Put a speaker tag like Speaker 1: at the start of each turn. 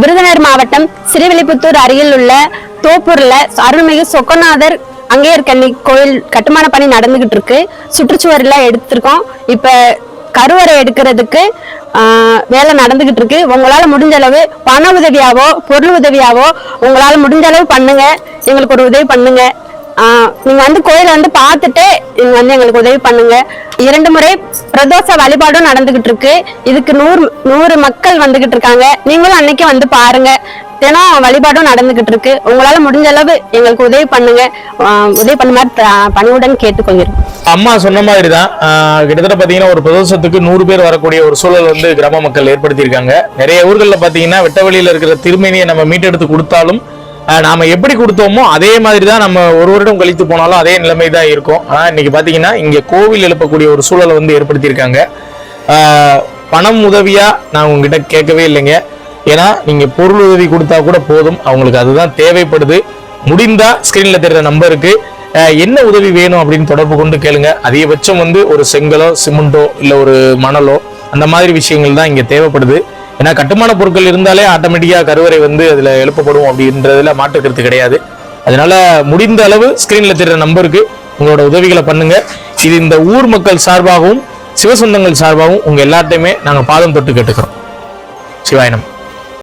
Speaker 1: விருதுநகர் மாவட்டம் ஸ்ரீவில்லிபுத்தூர் அருகில் உள்ள தோப்பூர்ல அருள்மிகு சொக்கநாதர் அங்கேயர்கன்னி கோயில் கட்டுமான பணி நடந்துகிட்டு இருக்கு. சுற்றுச்சுவர்லாம் எடுத்திருக்கோம். இப்ப கருவறை எடுக்கிறதுக்கு வேலை நடந்துகிட்டு இருக்கு. உங்களால முடிஞ்ச அளவு பண உதவியாவோ பொருள் உதவியாவோ உங்களால முடிஞ்ச அளவு பண்ணுங்க. எங்களுக்கு ஒரு உதவி பண்ணுங்க. நீங்க வந்து கோயில வந்து பார்த்துட்டு நீங்க வந்து எங்களுக்கு உதவி பண்ணுங்க. இரண்டு முறை பிரதோஷ வழிபாடும் நடந்துகிட்டு இருக்கு. இதுக்கு நூறு நூறு மக்கள் வந்துகிட்டு இருக்காங்க. நீங்களும் அன்னைக்கு வந்து பாருங்க. தினம் வழிபாடும் நடந்துகிட்டு இருக்கு. உங்களால முடிஞ்ச அளவு எங்களுக்கு உதவி பண்ணுங்க. உதவி பண்ண மாதிரி பணிவுடன் கேட்டுக்கொள்கிறோம்.
Speaker 2: அம்மா சொன்ன மாதிரி தான் கிட்டத்தட்ட பார்த்தீங்கன்னா ஒரு பிரதோஷத்துக்கு நூறு பேர் வரக்கூடிய ஒரு சூழல் வந்து கிராம மக்கள் ஏற்படுத்தியிருக்காங்க. நிறைய ஊர்களில் பார்த்தீங்கன்னா வெட்டவெளியில் இருக்கிற திருமணியை நம்ம மீட்டெடுத்து கொடுத்தாலும் நாம எப்படி கொடுத்தோமோ அதே மாதிரி தான் நம்ம ஒரு வருடம் கழித்து போனாலும் அதே நிலைமை தான் இருக்கும். ஆனால் இன்னைக்கு பார்த்தீங்கன்னா இங்கே கோவில் எழுப்பக்கூடிய ஒரு சூழலை வந்து ஏற்படுத்தியிருக்காங்க. பணம் உதவியா நான் உங்ககிட்ட கேட்கவே இல்லைங்க. ஏன்னா நீங்க பொருள் உதவி கொடுத்தா கூட போதும். அவங்களுக்கு அதுதான் தேவைப்படுது. முடிந்தா ஸ்கிரீன்ல தெரிகிற நம்பருக்கு என்ன உதவி வேணும் அப்படின்னு தொடர்பு கொண்டு கேளுங்க. அதிகபட்சம் வந்து ஒரு செங்கலோ சிமெண்டோ இல்லை ஒரு மணலோ அந்த மாதிரி விஷயங்கள் தான் இங்கே தேவைப்படுது. ஏன்னா கட்டுமான பொருட்கள் இருந்தாலே ஆட்டோமேட்டிக்காக கருவறை வந்து அதில் எழுப்பப்படும் அப்படின்றதுல மாற்று கருத்து கிடையாது. அதனால முடிந்த அளவு ஸ்க்ரீனில் தெரிகிற நம்பருக்கு உங்களோட உதவிகளை பண்ணுங்க. இது இந்த ஊர் மக்கள் சார்பாகவும் சிவசொந்தங்கள் சார்பாகவும் உங்கள் எல்லாத்தையுமே நாங்கள் பாதம் தொட்டு கேட்டுக்கிறோம். சிவாயனம்